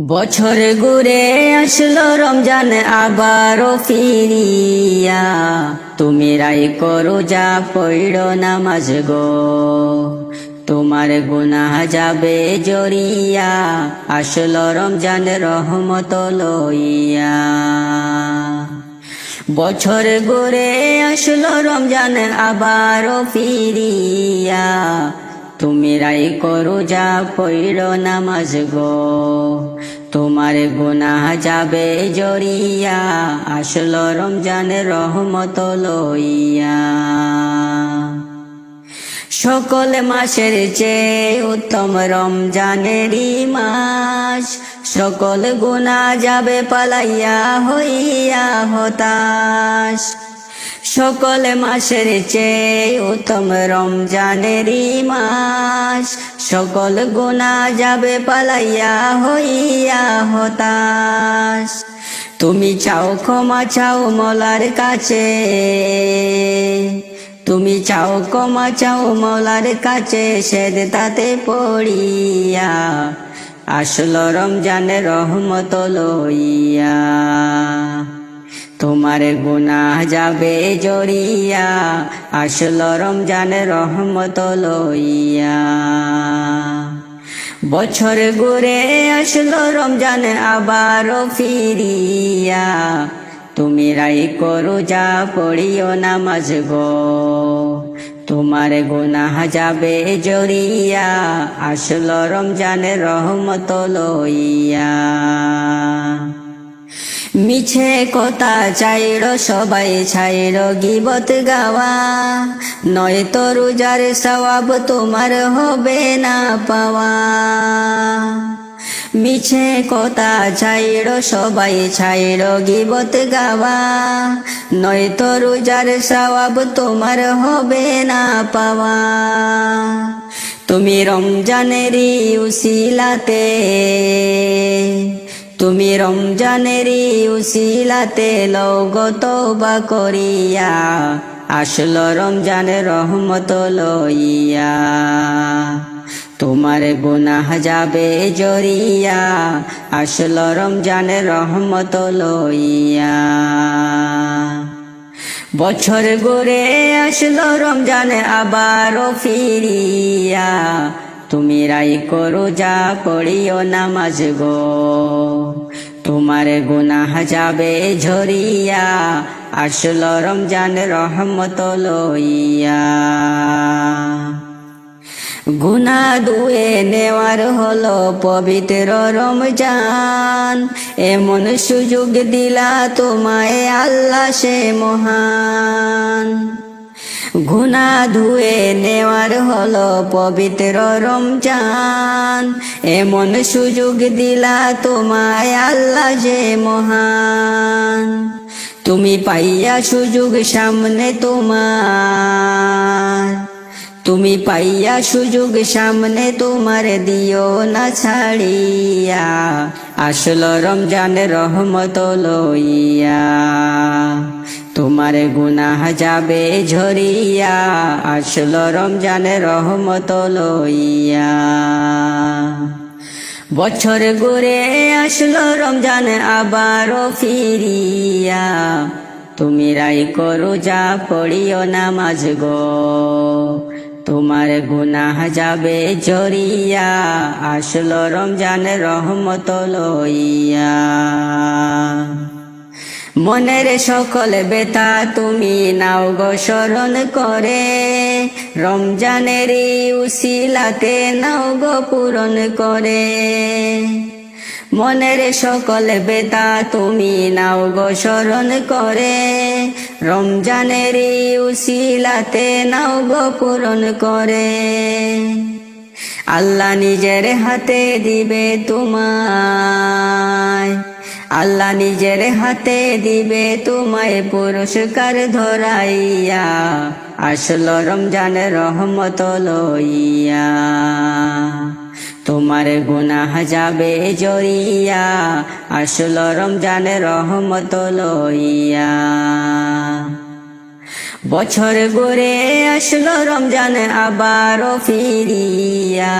বছর ঘুরে আসলো রমজান, আবারও ফিরিয়া। তুমি রাই করো, যা পৈড় নামাজ গো। তোমার গুনাহ যাবে জরিয়া। আসলো রমজান, রহমত লইয়া। বছর ঘুরে আসলো রমজান, আবারও ফিরিয়া। তুমি রাই করো, যা পৈড় নামাজ গো। তোমার গুনাহ যাবে জরিয়া, আসলো রমজান রহমত লইয়া। সকল মাসের চেয়ে উত্তম রমজানেরই মাস সকল গুণা যাবে পালাইয়া হইয়া হতাশ। সকল মাসের চেয়ে উত্তম রমজানেরই মাস। সকল গুণা যাবে পালাইয়া হইয়া হতাশ। তুমি চাও ক্ষমা, চাও মলার কাছে। তুমি চাও ক্ষমা, চাও মলার কাছে, সেদ তাতে পড়িয়া। আসল রমজানের রহমত লইয়া। তোমার গুনাহ যাবে জরিয়া আসলো রমজানের রহমত লইয়া। বছর ঘুরে আসলো রমজান আবারও ফিরিয়া, তুমি রাই করো যা পড়িও নামাজ গো। তোমার গুনাহ যাবে জরিয়া আসলো রমজানের রহমত লইয়া। মিছে কথা চাইর, সবাই ছাইর, গিবত গাওয়া। নয় তো রোজার সওয়াব তোমার হবে না পাওয়া। মিছে কথা ছাইর সবাই ছাইর, গিবত গাওয়া। নয় তো রোজার সওয়াব তোমার হবে না পাওয়া। তুমি রমজানেরই উসিলাতে। তুমি রমজানেরই উসিলাতে লৌগত বা করিয়া। আসলো রমজানের রহমত লইয়া। তোমার গুনাহ যাবে জরিয়া। আসলো রমজানের রহমত লইয়া। বছর ঘুরে আসলো রমজান আবারও ফিরিয়া। তুমি রাই করো, যা পড়িও নামাজ গো। তোমার গুনাহ যাবে ঝরিয়া, আসলো রমজান রহমত লইয়া। গুনা দুয়ে নেওয়ার হলো পবিত্র রমজান, এমন সুযোগ দিলা তোমায় আল্লাহ সে মহান। গুনা ধুয়ে নেওয়ার হলো পবিত্র রমজান। এমন সুযোগ দিলা তোমায় আল্লাহ যে মহান। তুমি পাইয়া সুযোগ সামনে তোমার। তুমি পাইয়া সুযোগ সামনে তোমার দিও না ছাড়িয়া। আসলো রমজান রহমত লইয়া। তোমার গুনাহ যাবে ঝরিয়া, আসলো রমজান রহমত লইয়া। বছর ঘুরে আসলো রমজান আবারও ফিরিয়া, তুমি রাই করো যা পড়িও নামাজ গো। তোমার গুনাহ যাবে জরিয়া আসলো রমজান রহমত লইয়া। মনের সকল বেতা তুমি নাও গো স্মরণ করে। রমজানের উশিলাতে নাও গো পূরণ করে। মনের সকল বেতা তুমি নাও গো স্মরণ করে। রমজানের উশিলাতে নাও গো পূরণ করে। আল্লাহ নিজের হাতে দিবে তোমায়। আল্লাহ নিজের হাতে দিবে তোমায় পুরস্কার ধরাইয়া। আসলো রমজান রহমত লইয়া। তোমার গুনাহ যাবে জরিয়া আসলো রমজান রহমত লইয়া। বছর ঘুরে আসলো রমজান আবারও ফিরিয়া।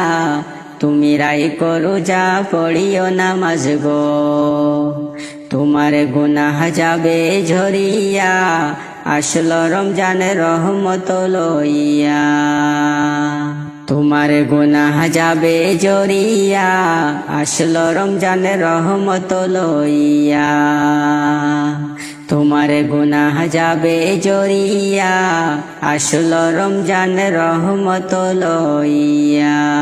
তুমি রাই করো, যা পড়িও নামাজ গো। তোমার গুনাহ যাবে ঝরিয়া, আসল রমজানের রহমত লইয়া। তোমার গুনাহ যাবে জরিয়া আসল রমজানের রহমত লইয়া। তোমার গুনাহ যাবে জরিয়া আসল রমজান রহমত লইয়া।